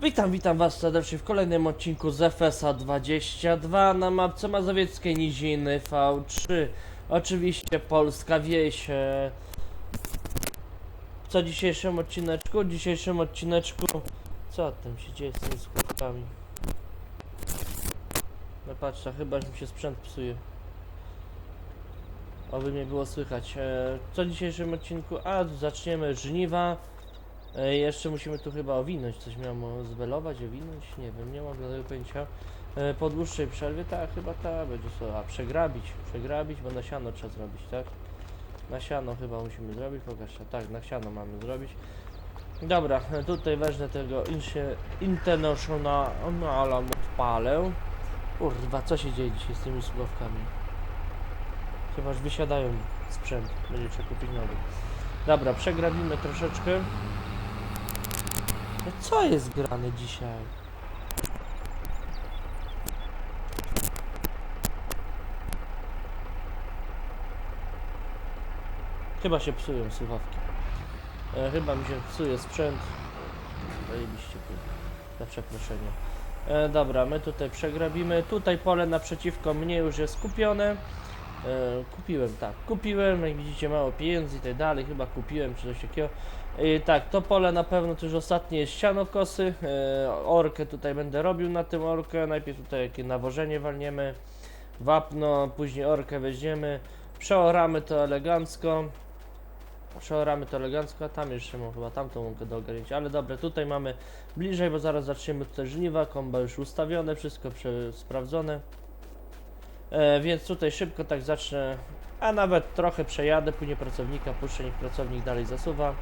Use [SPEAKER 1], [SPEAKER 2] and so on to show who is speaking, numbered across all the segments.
[SPEAKER 1] Witam, witam was serdecznie w kolejnym odcinku z FSA 22 na mapce mazowieckiej Niziny V3. Oczywiście polska wieś. e, Co dzisiejszym odcineczku? W dzisiejszym odcineczku... Co tam się dzieje z tymi słuchawkami? No patrz, a chyba mi się sprzęt psuje. Oby mnie było słychać. E, Co w dzisiejszym odcinku? A, zaczniemy żniwa. E, jeszcze musimy tu chyba owinąć, coś miało zbelować, owinąć, nie wiem, nie mam żadnego pojęcia. E, po dłuższej przerwie, tak, chyba ta będzie co, a przegrabić, przegrabić, bo na siano trzeba zrobić, tak? Na siano chyba musimy zrobić, pokaż, tak, na siano mamy zrobić. Dobra, e, tutaj wezmę tego Insie- International odpalę. Kurwa, co się dzieje dzisiaj z tymi słuchawkami? Chyba już wysiadają sprzęt, będzie trzeba kupić nowy. Dobra, przegrawimy troszeczkę. Co jest grane dzisiaj? Chyba się psują słuchawki. E, chyba mi się psuje sprzęt. Zajebiście. Za przeproszenie. E, dobra, my tutaj przegrabimy. Tutaj pole naprzeciwko mnie już jest kupione. E, kupiłem, tak, kupiłem. Jak widzicie, mało pieniędzy i tak dalej. Chyba kupiłem czy coś takiego. I tak, to pole na pewno to już ostatnie jest. E, orkę tutaj będę robił na tym orkę. Najpierw tutaj jakie nawożenie walniemy. Wapno, później orkę weźmiemy. Przeoramy to elegancko. Przeoramy to elegancko, a tam jeszcze mam chyba tamtą łąkę do. Ale dobra, tutaj mamy bliżej, bo zaraz zaczniemy tutaj żniwa. Komba już ustawione, wszystko sprawdzone. E, więc tutaj szybko tak zacznę, a nawet trochę przejadę, później pracownika puszczę, niech pracownik dalej zasuwa.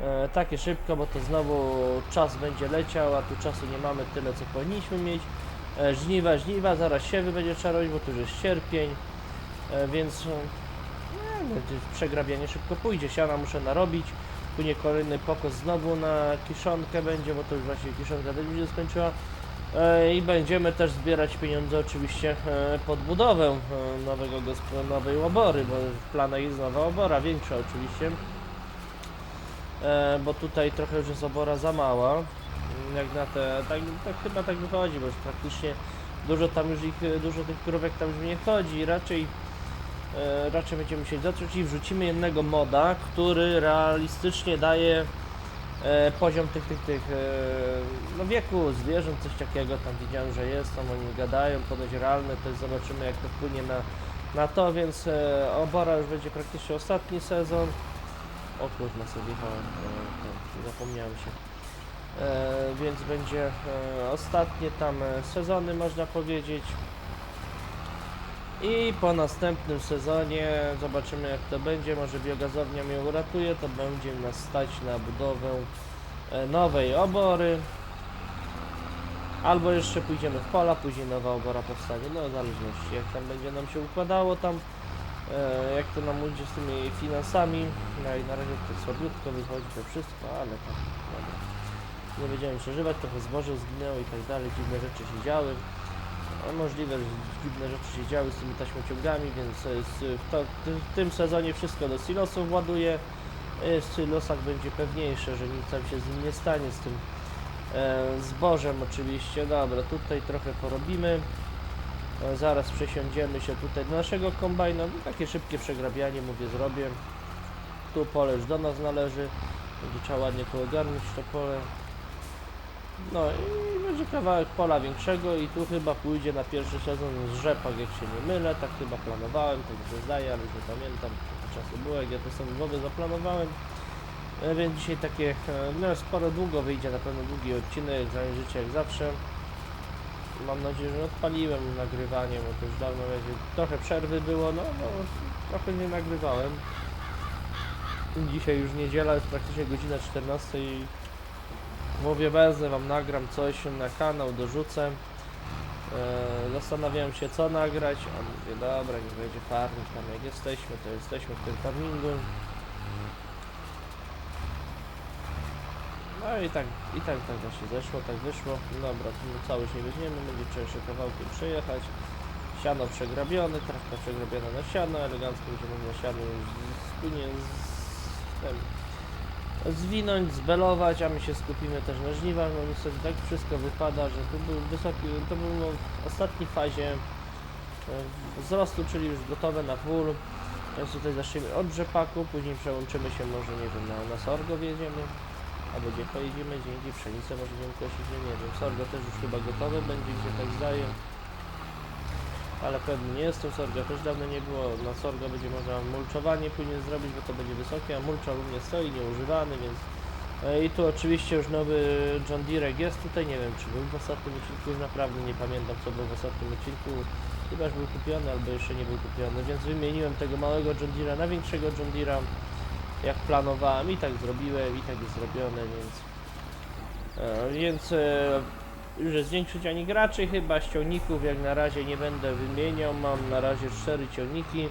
[SPEAKER 1] E, takie szybko, bo to znowu czas będzie leciał, a tu czasu nie mamy tyle, co powinniśmy mieć. E, żniwa, żniwa, zaraz siewy będzie trzeba robić, bo tu już jest sierpień, e, więc e, będzie przegrabianie szybko pójdzie. Siana muszę narobić, później kolejny pokos znowu na kiszonkę będzie, bo to już właśnie kiszonka też się skończyła. E, I będziemy też zbierać pieniądze oczywiście e, pod budowę e, nowego nowej obory, bo w planach jest nowa obora, większa oczywiście. Bo tutaj trochę już jest obora za mała. Jak na te, tak, tak chyba tak wychodzi, bo już praktycznie dużo tam już ich, dużo tych krówek tam już nie chodzi. Raczej raczej będziemy musieli zacząć i wrzucimy jednego moda, który realistycznie daje e, poziom tych, tych, tych, e, no wieku zwierząt, coś takiego tam widziałem, że jest, tam oni gadają, ponoć realne, zobaczymy jak to wpłynie na, na to, więc e, obora już będzie praktycznie ostatni sezon. O kurwa sobie wjechałem, e, ten, zapomniałem się. E, więc będzie e, ostatnie tam e, sezony można powiedzieć. I po następnym sezonie zobaczymy jak to będzie. Może biogazownia mnie uratuje, to będzie nas stać na budowę e, nowej obory. Albo jeszcze pójdziemy w pola, później nowa obora powstanie. No w zależności jak tam będzie nam się układało tam. e, Jak to nam ujdzie z tymi finansami. No i na razie to słabiutko wychodzi to wszystko, ale tak. Dobra. Nie będziemy przeżywać, trochę zboże zginęło i tak dalej, dziwne rzeczy się działy. Możliwe, dziwne rzeczy się działy z tymi taśmociągami, więc e, w, to, w tym sezonie wszystko do silosów ładuję. E, W silosach będzie pewniejsze, że nic tam się z nim nie stanie, z tym e, zbożem oczywiście. Dobra, tutaj trochę porobimy. Zaraz przesiądziemy się tutaj do naszego kombajna. No, takie szybkie przegrabianie, mówię, zrobię. Tu pole już do nas należy. Będzie trzeba ładnie tu ogarnąć to pole. No i będzie kawałek pola większego i tu chyba pójdzie na pierwszy sezon z rzepak, jak się nie mylę, tak chyba planowałem, tak mi się zdaje, ale nie pamiętam, to czasy było, jak ja to sobie głowy zaplanowałem. E, Więc dzisiaj takie, e, no sporo długo wyjdzie, na pewno długi odcinek, zajrzycie jak zawsze. Mam nadzieję, że odpaliłem nagrywanie, bo to już dawno będzie, trochę przerwy było, no, no trochę nie nagrywałem. Dzisiaj już niedziela, jest praktycznie godzina 14 i Mówię, wezmę wam, nagram coś na kanał, dorzucę. Eee, zastanawiałem się co nagrać, a mówię, dobra, niech będzie farming, tam jak jesteśmy, to jesteśmy w tym farmingu. No i tak, i tak, tak właśnie zeszło, tak wyszło. Dobra, my całość nie weźmiemy, będzie trzeba jeszcze kawałkiem przejechać. Siano przegrabione, trawka przegrabiona na siano, elegancko będzie można siano już z- spłynie z tym zwinąć, zbelować, a my się skupimy też na żniwach. No niestety tak wszystko wypada, że tu był wysoki, to był no, w ostatniej fazie e, wzrostu, czyli już gotowe na full. Więc tutaj zaczniemy od rzepaku, później przełączymy się może, nie wiem, na, na sorgo wjedziemy. Albo gdzie pojedziemy, dzięki pszenicę może będziemy kosić, nie wiem. Sorgo też już chyba gotowe będzie, mi się tak zdaje. Ale pewnie nie jestem, sorga też dawno nie było. Na sorgo będzie można mulczowanie później zrobić, bo to będzie wysokie, a mulcza u mnie stoi, nieużywany, więc... E, I tu oczywiście już nowy John Deere jest tutaj, nie wiem czy był w ostatnim odcinku, już naprawdę nie pamiętam co było w ostatnim odcinku. Chyba był kupiony, albo jeszcze nie był kupiony, więc wymieniłem tego małego John Deere'a na większego John Deere'a jak planowałem i tak zrobiłem i tak jest zrobione, więc e, więc e, już jest większość ani graczy chyba, ściągników jak na razie nie będę wymieniał, mam na razie cztery ciągniki,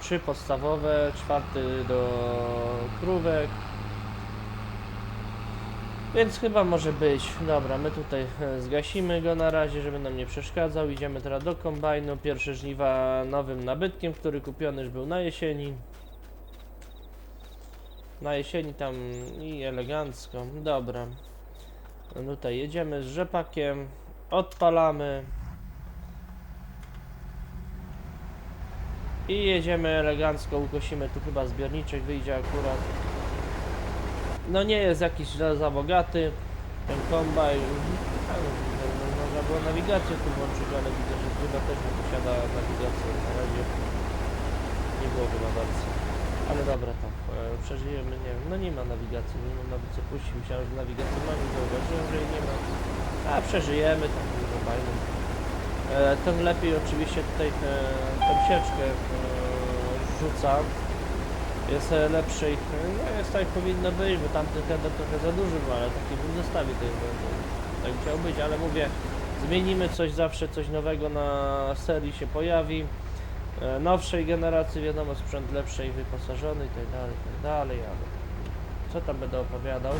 [SPEAKER 1] trzy podstawowe, czwarty do krówek, więc chyba może być. Dobra, my tutaj e, zgasimy go na razie, żeby nam nie przeszkadzał. Idziemy teraz do kombajnu. Pierwsze żniwa nowym nabytkiem, który kupiony już był na jesieni. Na jesieni tam i elegancko. Dobra. No Tutaj jedziemy z rzepakiem. Odpalamy. I jedziemy elegancko, ukosimy tu chyba zbiorniczek, wyjdzie akurat. No nie jest jakiś za bogaty. Ten kombajn. Można było nawigację tu włączyć, ale widzę, że chyba też nie posiada nawigację na razie. Nie było chyba. Ale dobra tam, e, przeżyjemy, nie wiem, no nie ma nawigacji, nie mam nawet co puścić, myślałem, że nawigację mamy, zauważyłem, że jej nie ma. A przeżyjemy tam tym kombajnem. E, ten lepiej oczywiście tutaj e, tę sieczkę e, rzuca. Jest e, lepszy, i- no jest tak powinno być, bo tamten header trochę za duży był, ale taki bym zostawił tej tak chciał być, ale mówię, zmienimy coś zawsze, coś nowego na serii się pojawi. E, nowszej generacji, wiadomo, sprzęt lepszy i wyposażony i tak dalej, i tak dalej, ale co tam będę opowiadał?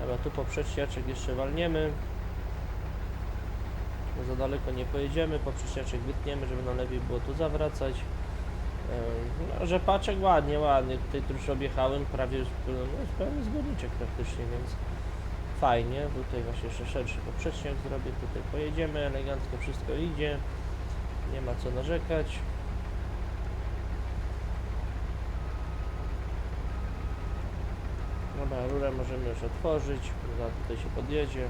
[SPEAKER 1] Dobra, tu poprzeczniaczek jeszcze walniemy. Za daleko nie pojedziemy, poprzeczniaczek wytniemy, żeby nam lepiej było tu zawracać. E, No, rzepaczek ładnie, ładnie, tutaj tu już objechałem, prawie już no, jest pełny zbiorniczek praktycznie, więc fajnie. Tutaj właśnie jeszcze szerszy poprzeczniak zrobię, tutaj pojedziemy, elegancko wszystko idzie. Nie ma co narzekać. Dobra, rurę możemy już otworzyć. Zaraz tutaj się podjedzie.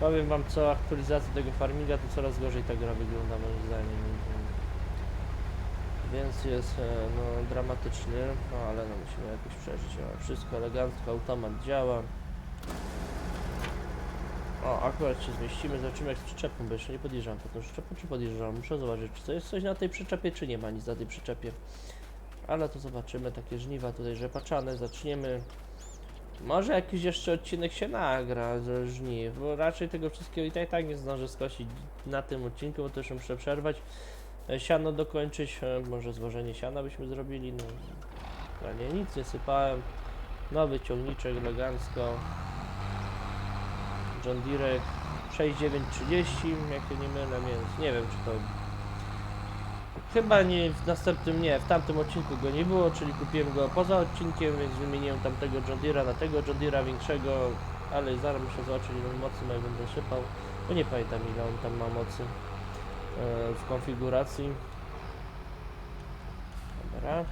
[SPEAKER 1] Powiem wam co aktualizacja tego farminga to coraz gorzej ta gra wygląda moim zdaniem. Więc jest e, no, dramatyczny, no, ale no, musimy jakoś przeżyć. Wszystko elegancko, automat działa. O, akurat się zmieścimy, zobaczymy jak z przyczepą, bo jeszcze nie podjeżdżam po tą przyczepą, czy podjeżdżam. Muszę zobaczyć, czy to jest coś na tej przyczepie, czy nie ma nic na tej przyczepie. Ale to zobaczymy, takie żniwa tutaj rzepaczane, zaczniemy. Może jakiś jeszcze odcinek się nagra ze żniw, bo raczej tego wszystkiego i tak, i tak nie zdążę skosić na tym odcinku, bo też muszę przerwać. Siano dokończyć, e, może złożenie siana byśmy zrobili, no. Nie, nic nie sypałem. Nowy ciągniczek elegancko. John Deere 6930, jak się nie mylę, więc nie wiem czy to... Chyba nie, w następnym nie, w tamtym odcinku go nie było, czyli kupiłem go poza odcinkiem, więc wymieniłem tamtego John Deere'a na tego John Deere'a większego, ale zaraz muszę zobaczyć ile mocy ma będę sypał, bo nie pamiętam ile on tam ma mocy e, w konfiguracji. Dobra.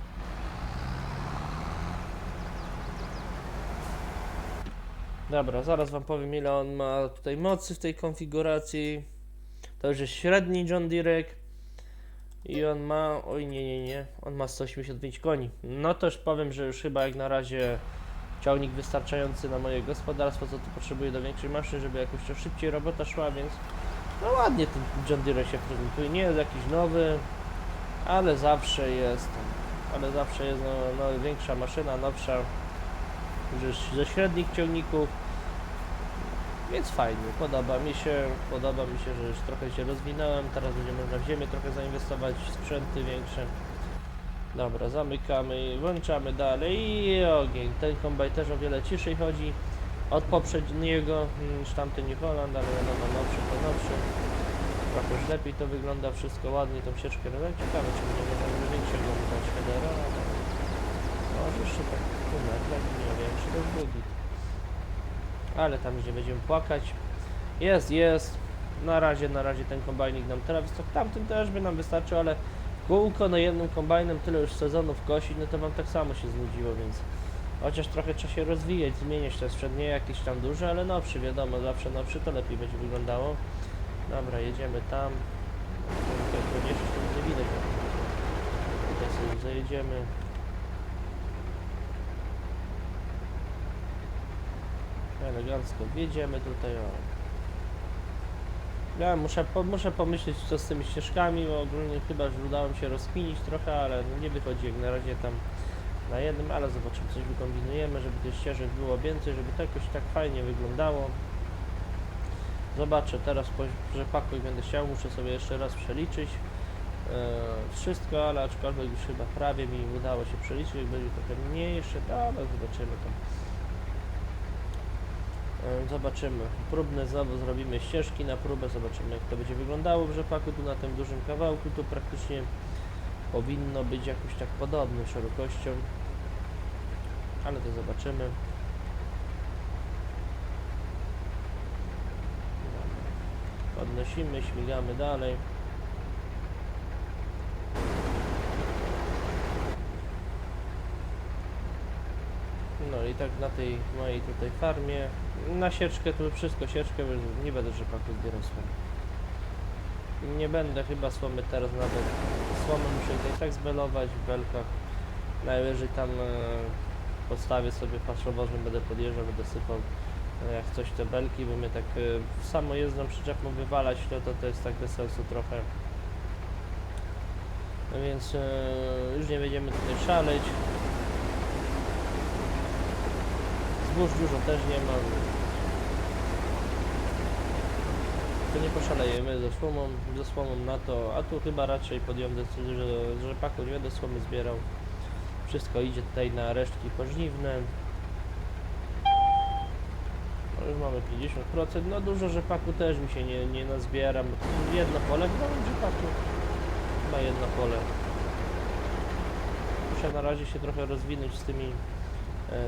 [SPEAKER 1] Dobra, zaraz wam powiem ile on ma tutaj mocy w tej konfiguracji. To już jest średni John Deere. I on ma, oj nie, nie, nie, on ma 185 koni. No to już powiem, że już chyba jak na razie ciągnik wystarczający na moje gospodarstwo, co tu potrzebuję do większej maszyny, żeby jakoś to szybciej robota szła, więc no ładnie ten John Deere się prezentuje. Nie jest jakiś nowy, ale zawsze jest, ale zawsze jest no, no, większa maszyna, nowsza, że ze średnich ciągników. Więc fajnie, podoba mi się, podoba mi się, że już trochę się rozwinąłem, teraz będzie można w ziemię trochę zainwestować, sprzęty większe. Dobra, zamykamy, włączamy dalej i ogień. Ten kombaj też o wiele ciszej chodzi od poprzedniego niż tamten New Holland, ale wiadomo, nowszy to nowszy. Jakoś lepiej to wygląda, wszystko ładnie, tą sieczkę no ciekawe, czy nie możemy większego dać headera, ale może jeszcze tak metra, nie większy, to już drugi. Ale tam gdzie będziemy płakać. Jest, jest. Na razie, na razie ten kombajnik nam teraz, to tamtym też by nam wystarczył, ale kółko na jednym kombajnem tyle już sezonów kosić, no to wam tak samo się znudziło, więc chociaż trochę trzeba się rozwijać, zmieniać ten sprzęt, nie jakiś tam duży, ale nowszy, wiadomo, zawsze nowszy to lepiej będzie wyglądało. Dobra, jedziemy tam. Tutaj podnieść to nie widać. Tutaj sobie zajedziemy. Elegancko wjedziemy tutaj. O. Ja muszę, po, muszę pomyśleć co z tymi ścieżkami, bo ogólnie chyba że udało mi się rozkminić trochę, ale no nie wychodzi jak na razie tam na jednym, ale zobaczymy coś wykombinujemy, żeby tych ścieżek było więcej, żeby to jakoś tak fajnie wyglądało. Zobaczę teraz po rzepaku będę chciał, muszę sobie jeszcze raz przeliczyć e, wszystko, ale aczkolwiek już chyba prawie mi udało się przeliczyć, będzie trochę mniej jeszcze, no, ale zobaczymy tam. E, Zobaczymy. Próbne znowu zrobimy ścieżki na próbę, zobaczymy jak to będzie wyglądało w rzepaku, tu na tym dużym kawałku, tu praktycznie powinno być jakoś tak podobną szerokością, ale to zobaczymy. Podnosimy, śmigamy dalej. No i tak na tej mojej tutaj farmie, na sieczkę tu wszystko sieczkę, nie będę rzepaku zbierał słomy. Nie będę chyba słomy teraz nawet, słomy muszę tutaj tak zbelować w belkach. Najwyżej tam e, postawię sobie paszowozem, będę podjeżdżał, będę sypał e, jak coś te belki, bo mnie tak e, samo jeżdżą przyczepą wywalać, to, to to jest tak bez sensu trochę. No więc e, już nie będziemy tutaj szaleć. Zbóż dużo też nie ma. To nie poszalejemy ze słomą, ze słomą na to, a tu chyba raczej podjąłem decyzję, że z rzepaku nie będę słomy zbierał. Wszystko idzie tutaj na resztki pożniwne. Już mamy 50%, no dużo rzepaku też mi się nie, nie nazbiera, bo to jedno pole chyba mam rzepaku. Chyba jedno pole. Muszę na razie się trochę rozwinąć z tymi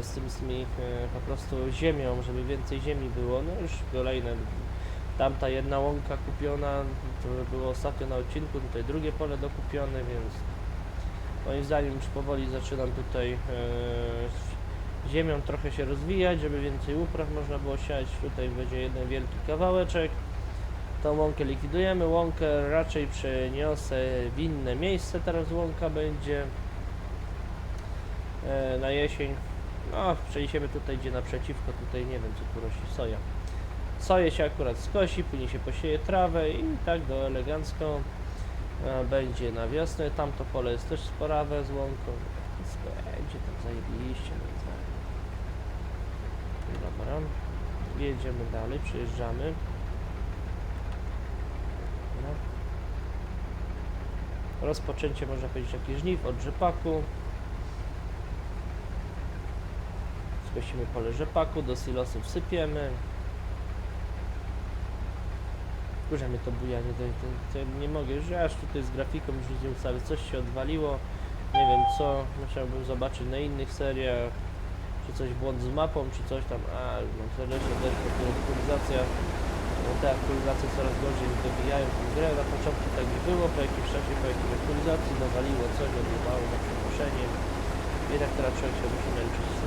[SPEAKER 1] z tymi, z tymi e, po prostu ziemią, żeby więcej ziemi było. No już kolejne. Tamta jedna łąka kupiona, to było ostatnio na odcinku, tutaj drugie pole dokupione, więc moim zdaniem już powoli zaczynam tutaj e, ziemią trochę się rozwijać, żeby więcej upraw można było siać. Tutaj będzie jeden wielki kawałeczek. Tą łąkę likwidujemy. Łąkę raczej przeniosę w inne miejsce. Teraz łąka będzie e, na jesień. No, przeniesiemy tutaj, gdzie naprzeciwko, tutaj nie wiem, co tu rośnie, soja. Soję się akurat skosi, później się posieje trawę i tak do elegancko e, będzie na wiosnę. Tamto pole jest też sporawe z łąką, więc będzie tam zajebiście. moim zdaniem. Dobra, jedziemy dalej, przejeżdżamy. Rozpoczęcie, można powiedzieć, jakiś żniw od rzepaku. Skosimy pole rzepaku, do silosu wsypiemy. Mnie to bujanie, to, to, nie mogę, już aż tutaj z grafiką już nie ustawię, coś się odwaliło, nie wiem co, musiałbym zobaczyć na innych seriach, czy coś błąd z mapą, czy coś tam, a mam serdecznie też po prostu aktualizacja, no te aktualizacje coraz gorzej dobijają tę grę, na początku tak nie było, po jakimś czasie, po jakiejś aktualizacji nawaliło coś, odjebało na przeproszenie i teraz człowiek się tym.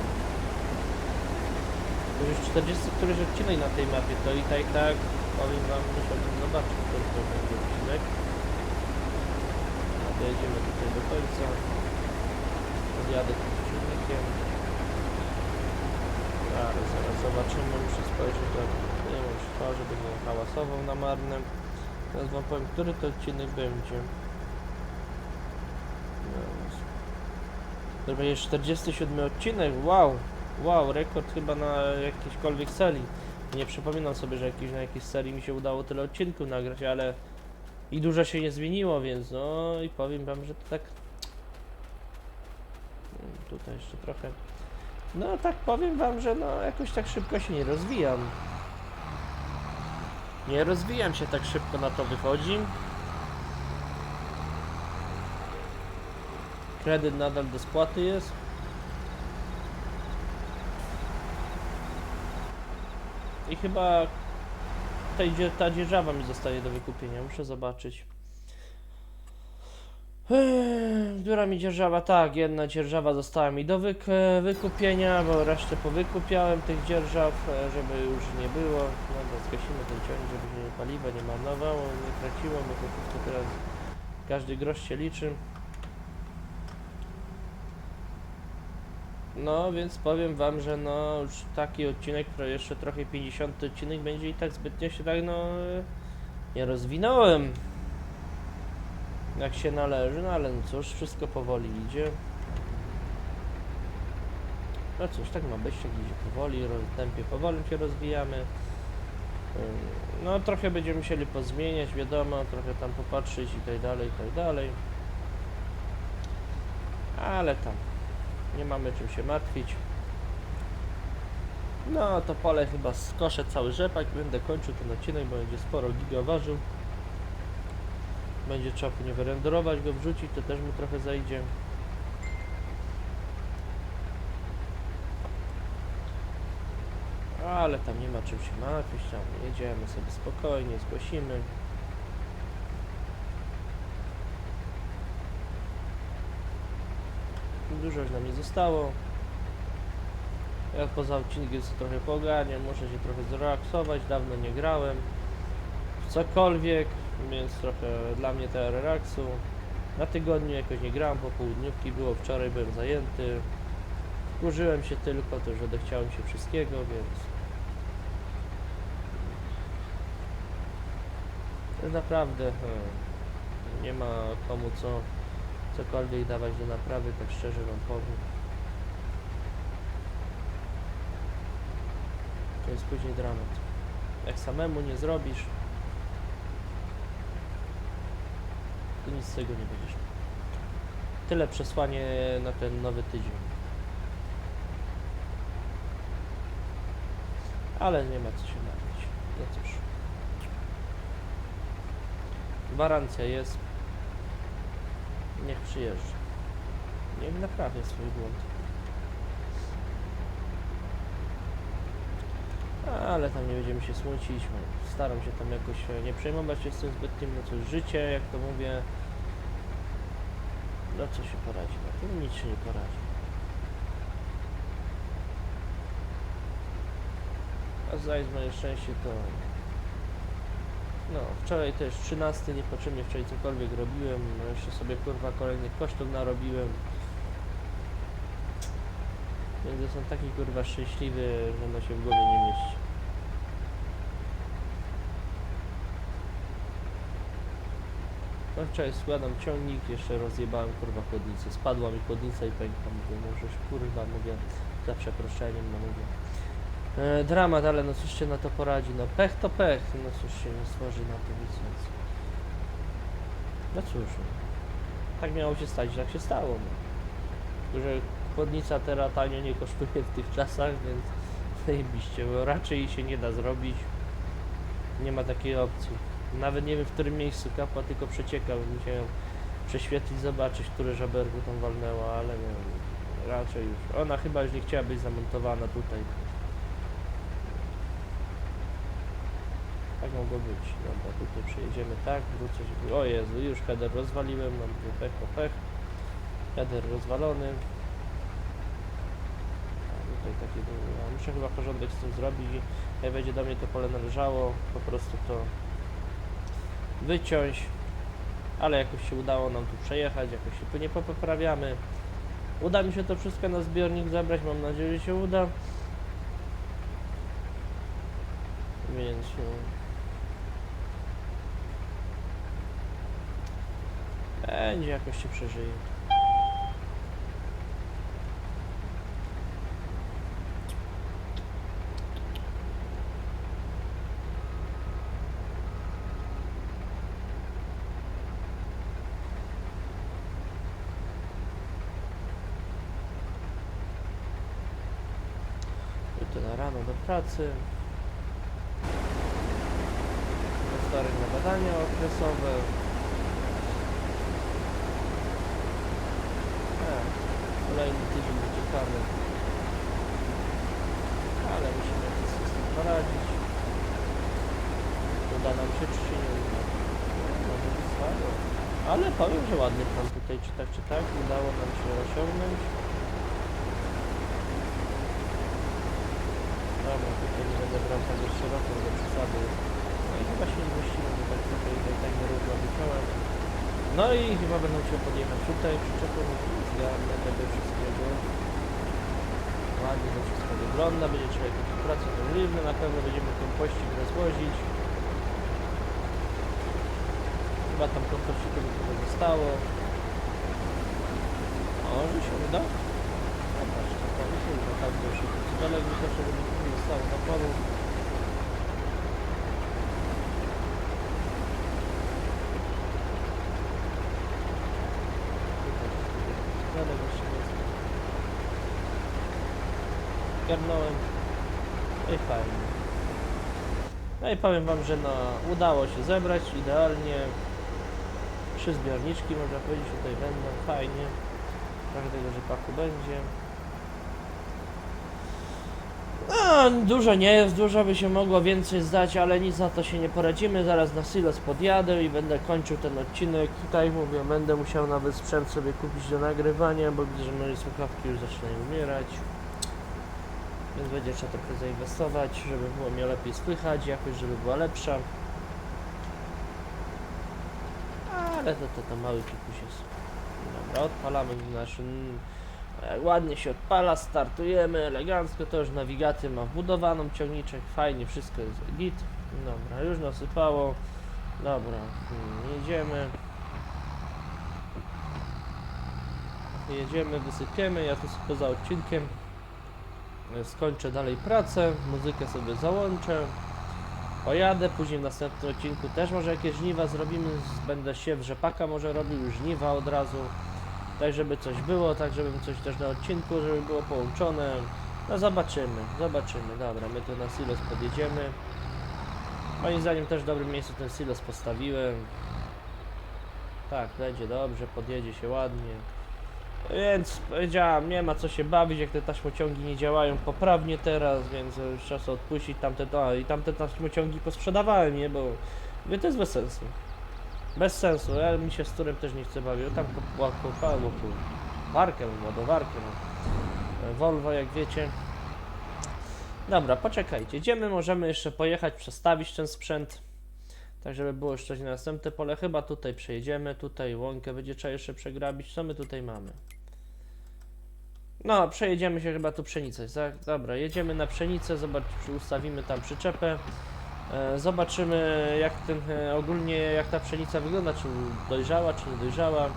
[SPEAKER 1] To już 40 któryś odcinek na tej mapie, to i tak, i tak, powiem wam, musiałbym zobaczyć, który to będzie odcinek. Dojedziemy tutaj do końca. Podjadę tym silnikiem. Ale zaraz zobaczymy, muszę spojrzeć, że nie wiem, to, żeby nie hałasował na marne. Teraz wam powiem, który to odcinek będzie. To będzie 47 odcinek, wow! Wow, rekord chyba na jakiejśkolwiek serii. Nie przypominam sobie, że jakiś, na jakiejś serii mi się udało tyle odcinków nagrać, ale i dużo się nie zmieniło, więc no i powiem wam, że to tak Mm, tutaj jeszcze trochę no tak powiem wam, że no jakoś tak szybko się nie rozwijam Nie rozwijam się tak szybko, na to wychodzi. Kredyt nadal do spłaty jest. I chyba dzie- ta dzierżawa mi zostaje do wykupienia. Muszę zobaczyć. Która mi dzierżawa? Tak, jedna dzierżawa została mi do wyk wykupienia, bo resztę powykupiałem tych dzierżaw, e, żeby już nie było. Dobra, zgasimy ten ciąg, żeby się paliwa nie marnowało, nie traciło, bo to wszystko teraz każdy grosz się liczy. No, więc powiem wam, że no już taki odcinek, jeszcze trochę 50 odcinek będzie i tak zbytnio się tak no nie rozwinąłem jak się należy, no ale no cóż, wszystko powoli idzie. No cóż, tak ma być, tak idzie powoli, w tempie powoli się rozwijamy. No trochę będziemy musieli pozmieniać, wiadomo, trochę tam popatrzeć i tak dalej, i tak dalej. Ale tam, nie mamy czym się martwić. No to pole chyba skoszę cały rzepak, będę kończył ten odcinek, bo będzie sporo giga ważył. Będzie trzeba później wyrenderować go, wrzucić, to też mu trochę zajdzie. Ale tam nie ma czym się martwić, tam jedziemy sobie spokojnie, zgłosimy. Dużo już nam nie zostało. Ja poza odcinkiem sobie trochę poganiam, muszę się trochę zrelaksować, dawno nie grałem cokolwiek, więc trochę dla mnie to relaksu. Na tygodniu jakoś nie grałem, po południówki było, wczoraj byłem zajęty. Wkurzyłem się tylko, to już odechciałem się wszystkiego, więc... To naprawdę hmm, nie ma komu co cokolwiek dawać do naprawy, tak szczerze wam powiem. To jest później dramat. Jak samemu nie zrobisz, to nic z tego nie będziesz. Tyle przesłanie na ten nowy tydzień. Ale nie ma co się martwić. No cóż. Gwarancja jest. Niech przyjeżdża. Niech naprawia swój błąd. Ale tam nie będziemy się smucić. no, Staram się tam jakoś e, nie przejmować się z tym zbytnim, no cóż, życie, jak to mówię. No co się poradzi, na tym nic się nie poradzi. A zaś moje szczęście to... No, wczoraj też 13, niepotrzebnie wczoraj cokolwiek robiłem, no jeszcze sobie kurwa kolejnych kosztów narobiłem. Więc jestem taki kurwa szczęśliwy, że no się w głowie nie mieści. No wczoraj składam ciągnik, jeszcze rozjebałem kurwa chłodnicę. Spadła mi chłodnica i pękła. Mówię, możesz kurwa, mówię, za przeproszeniem, no mówię. E, dramat, ale no cóż się na to poradzi, no pech to pech, no cóż się stworzy na to nic, więc... No cóż, no. tak miało się stać, tak się stało, no. Że chłodnica teraz tanio nie kosztuje w tych czasach, więc zajebiście, bo raczej się nie da zrobić. Nie ma takiej opcji. Nawet nie wiem w którym miejscu kapła, tylko przecieka, musiałem prześwietlić, zobaczyć, które żaberko tam walnęło, ale nie wiem, raczej już. Ona chyba już nie chciała być zamontowana tutaj. Tak mogło być. Dobra, tutaj przejedziemy tak, wrócę się. O Jezu, już header rozwaliłem, mam tu pech po pech. Header rozwalony. A tutaj takie, no, muszę chyba porządek z tym zrobić. Jak będzie do mnie to pole należało, po prostu to wyciąć. Ale jakoś się udało nam tu przejechać, jakoś się tu nie poprawiamy. Uda mi się to wszystko na zbiornik zabrać, mam nadzieję, że się uda. Więc no, będzie jakoś się przeżyje. Jutro na rano do pracy. Podarek na badania okresowe. E, kolejny tydzień uciekamy. Ale musimy jakoś sobie z tym poradzić. Uda nam się, czy się nie uda. Może być słabo. Ale powiem, że ładny plan tutaj, czy tak, czy tak, udało nam się osiągnąć. Dobra, tutaj nie będę brał tak szeroko do przesady. No i chyba się nie zmieścimy, bo tak tutaj tak nierówno wyciąłem. No i chyba będę musiał podjechać tutaj, przyczepą zgarnę tego wszystkiego. Ładnie to wszystko wygląda, będzie trzeba jakieś prace możliwe, na pewno będziemy kompościk rozwozić. Chyba tam kompościku by trochę zostało. Może się uda? Zobaczcie, to się uda, tak to się dalej zawsze będzie zostało na polu. Tutaj dalej jeszcze jest. Garnąłem. No i fajnie. No i powiem wam, że no, udało się zebrać idealnie. Trzy zbiorniczki można powiedzieć tutaj będą, fajnie. Tego rzepaku będzie. No, dużo nie jest, dużo by się mogło więcej zdać, ale nic na to się nie poradzimy. Zaraz na silos podjadę i będę kończył ten odcinek. Tutaj mówię, będę musiał nawet sprzęt sobie kupić do nagrywania, bo widzę, że moje słuchawki już zaczynają umierać. Więc będzie trzeba trochę zainwestować, żeby było mnie lepiej słychać, jakość żeby była lepsza. Ale to, to, to mały pikuś jest. Dobra, odpalamy nasz... mm, Ładnie się odpala, startujemy elegancko, to już nawigację ma wbudowaną, ciągniczek, fajnie, wszystko jest git. Dobra, już nasypało. Dobra, mm, jedziemy. Jedziemy, wysypiemy, ja tu poza odcinkiem skończę dalej pracę, muzykę sobie załączę. Pojadę, później w następnym odcinku też może jakieś żniwa zrobimy, będę siew rzepaka może robił, żniwa od razu. Tak żeby coś było, tak żebym coś też na odcinku, żeby było połączone. No zobaczymy, zobaczymy. Dobra, my tu na silos podjedziemy. Moim zdaniem też w dobrym miejscu ten silos postawiłem. Tak, będzie dobrze, podjedzie się ładnie. Więc powiedziałam, nie ma co się bawić, jak te taśmociągi nie działają poprawnie teraz, więc już czas odpuścić tamte, a, i tamte taśmociągi posprzedawałem je, bo mówię, to jest bez sensu. Bez sensu, ja mi się z którym też nie chcę bawić, tam kopało tu warkę, ładowarkę, no. E, Volvo jak wiecie. Dobra, poczekajcie, idziemy, możemy jeszcze pojechać, przestawić ten sprzęt. Tak, żeby było coś na następne pole. Chyba tutaj przejedziemy, tutaj łąkę będzie trzeba jeszcze przegrabić. Co my tutaj mamy? No, przejedziemy się chyba tu pszenicę. Dobra, jedziemy na pszenicę, zobacz, ustawimy tam przyczepę. E, zobaczymy jak ten, e, ogólnie jak ta pszenica wygląda, czy dojrzała, czy nie dojrzała.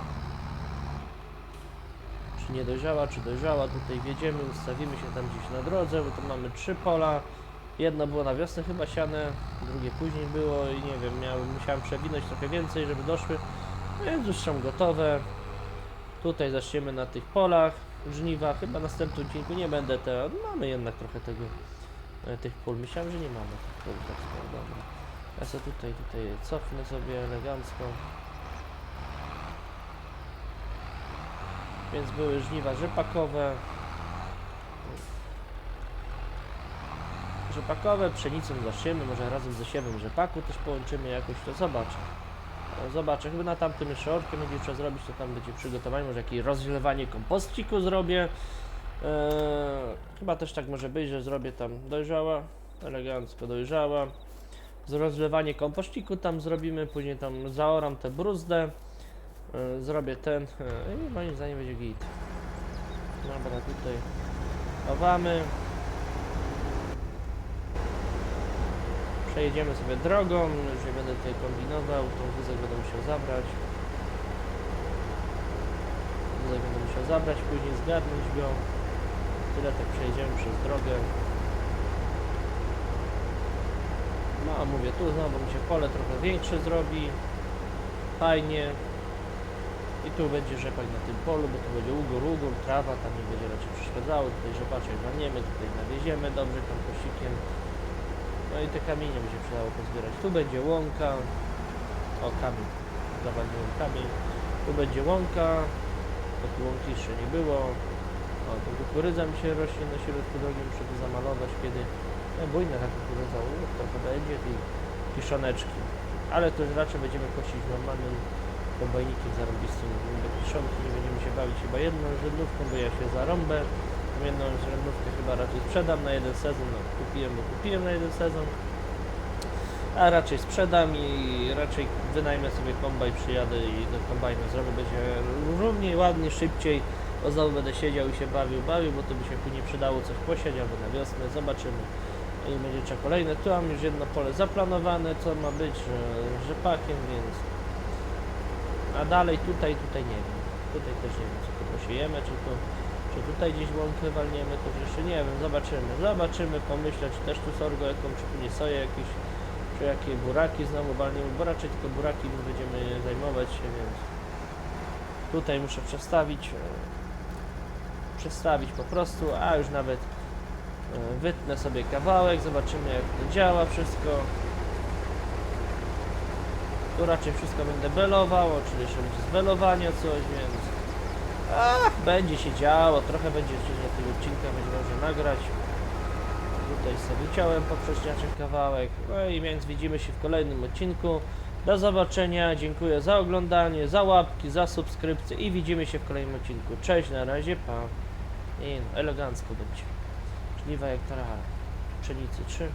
[SPEAKER 1] Czy nie dojrzała, czy dojrzała. Tutaj wjedziemy, ustawimy się tam gdzieś na drodze, bo tu mamy trzy pola. Jedno było na wiosnę chyba siane, drugie później było i nie wiem, miałem, musiałem przewinąć trochę więcej, żeby doszły. Więc już są gotowe. Tutaj zaczniemy na tych polach żniwa. Chyba następnym odcinku nie będę te. Mamy jednak trochę tego e, tych pól. Myślałem, że nie mamy tych pól. Tak dobra. Ja sobie tutaj, tutaj cofnę sobie elegancko. Więc były żniwa rzepakowe. Rzepakowe, pszenicą zasiemy, może razem ze siewem rzepaku też połączymy jakoś, to zobaczę. E, Zobaczę, chyba na tamtym jeszcze orkę będzie trzeba zrobić, to tam będzie przygotowanie, może jakieś rozlewanie kompościku zrobię. Eee, chyba też tak może być, że zrobię tam dojrzała, elegancko dojrzała. Rozlewanie kompościku tam zrobimy, później tam zaoram tę bruzdę. E, zrobię ten e, i moim zdaniem będzie git. Dobra, tutaj chowamy. Przejedziemy sobie drogą, już nie będę tutaj kombinował, tą wózek będę musiał zabrać. Wózek będę musiał zabrać, później zgarnąć go. Tyle tak przejedziemy przez drogę. No a mówię, tu znowu mi się pole trochę większe zrobi. Fajnie. I tu będzie rzepak na tym polu, bo tu będzie ugór, ugór, trawa, tam nie będzie raczej przeszkadzało. Tutaj rzepaczek walniemy, tutaj nawieziemy dobrze kompościkiem. No i te kamienie się przydało pozbierać. Tu będzie łąka. O, kamień. Zawaliłem kamień. Tu będzie łąka. To tu łąki jeszcze nie było. O, tu kukurydza mi się rośnie na środku drogi. Muszę to zamalować kiedy... No, bujna ta kukurydza. U, trochę będzie tej kiszoneczki. Ale to już raczej będziemy kosić normalnym kombajnikiem zarąbistym. Bez kiszonki nie będziemy się bawić chyba jedną rzędówką, bo ja się zarąbę. Jedną rzędówkę chyba raczej sprzedam na jeden sezon. No, kupiłem, bo kupiłem na jeden sezon. A raczej sprzedam i raczej wynajmę sobie kombajn, przyjadę i do kombajnu zrobię. Będzie równiej, ładniej, szybciej. Bo znowu będę siedział i się bawił, bawił, bo to by się później przydało coś posiać albo na wiosnę. Zobaczymy. I będzie trzeba kolejne. Tu mam już jedno pole zaplanowane, co ma być rzepakiem, więc... A dalej tutaj, tutaj nie wiem. Tutaj też nie wiem, co tu posiejemy, czy tu... Czy tutaj gdzieś łąkę walniemy, to jeszcze nie wiem, zobaczymy. Zobaczymy, pomyślę, czy też tu sorgo jaką, czy tu nie soję jakieś, czy jakie buraki znowu walniemy, bo raczej tylko buraki będziemy zajmować się, więc... Tutaj muszę przestawić, e, przestawić po prostu, a już nawet e, wytnę sobie kawałek, zobaczymy jak to działa wszystko. Tu raczej wszystko będę belował, jeszcze będzie z belowania coś, więc ach, będzie się działo, trochę będzie na tego odcinka będzie można nagrać. Tutaj sobie wyciąłem poprzeczniaczek kawałek, no i więc widzimy się w kolejnym odcinku. Do zobaczenia, dziękuję za oglądanie, za łapki, za subskrypcję i widzimy się w kolejnym odcinku. Cześć, na razie, pa. I no, elegancko będzie. Żniwa jak tara pszenicy 3.